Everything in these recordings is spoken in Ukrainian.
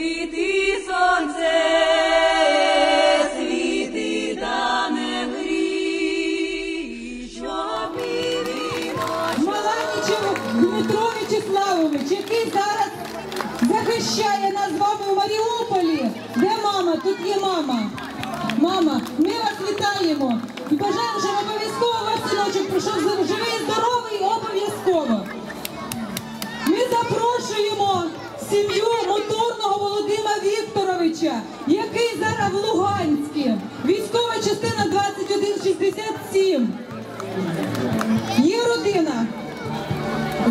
світи сонце, світи та не грій, щоб і віночок Маланічев Дмитро Вячеславович, який зараз захищає нас з вами у Маріуполі. Де мама? Тут є мама. Мама, ми вас вітаємо і бажаємо, щоб обов'язково ваш синочок пройшов живий, Луганську. Військова частина 2167. Є родина.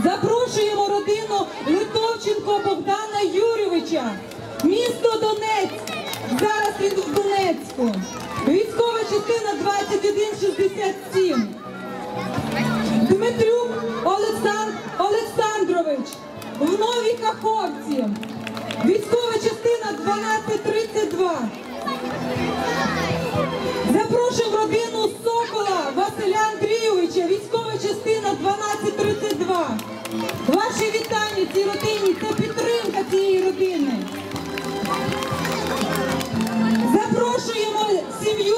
Запрошуємо родину Литовченко Богдана Юрійовича. Місто Донецьк. Зараз він в Донецьку. Військова частина 2167. Дмитрюк Олександр Олександрович в Новій Каховці. Військова частина 1232. Сокола Василя Андрійовича, військова частина 1232. Ваші вітання цій родині це підтримка цієї родини. Запрошуємо сім'ю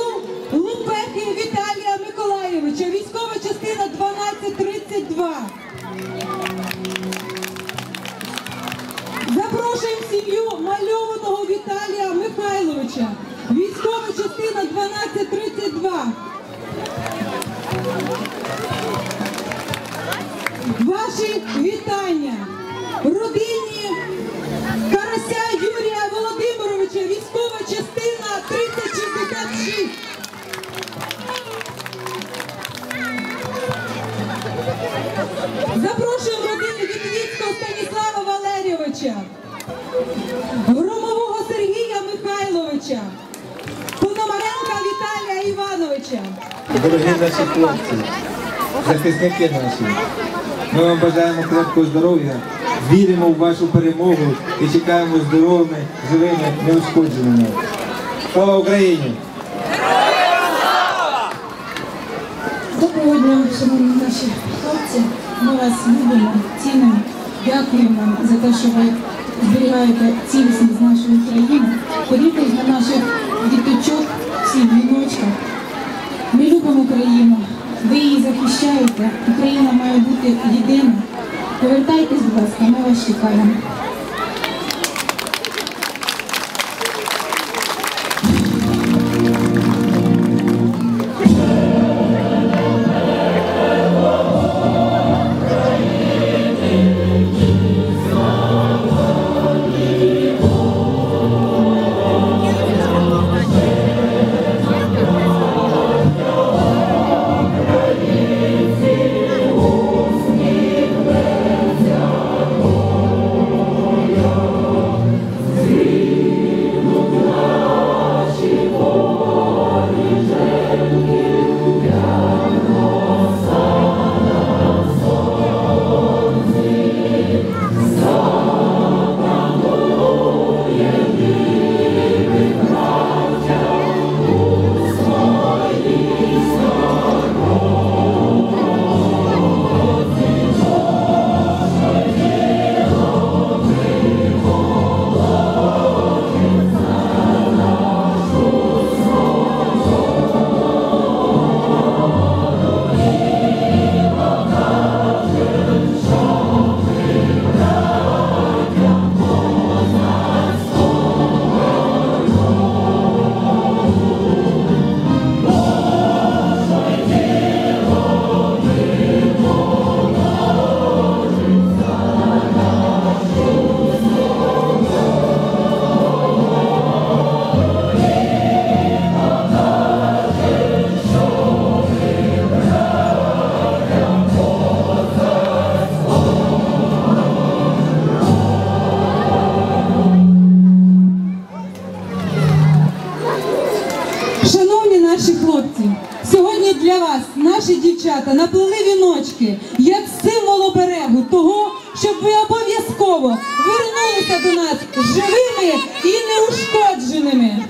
Лупехи Віталія Миколаєвича, військова частина 1232. Запрошуємо сім'ю мальованого Віталія Михайловича, військова частина 1232. Ваші вітання родині Карася Юрія Володимировича, військова частина 3066. Запрошуємо родину Вітвіцького Станіслава Валерійовича, Івановича. Дорогі наші хлопці, захисники наші, ми вам бажаємо крепкого здоров'я, віримо в вашу перемогу і чекаємо здоровими, живими, неушкодженими. Слава Україні! Доброго дня, шановні наші хлопці. Ми вас любимо, цінимо. Дякуємо вам за те, що ви зберігаєте цілісність нашої країни. Подивіться на наших діточок, всіх віночках. Ми любимо Україну. Ви її захищаєте. Україна має бути єдина. Повертайтесь, будь ласка, ми вас чекаємо. вас, наші дівчата, наплели віночки як символ оберегу того, щоб ви обов'язково вернулися до нас живими і неушкодженими.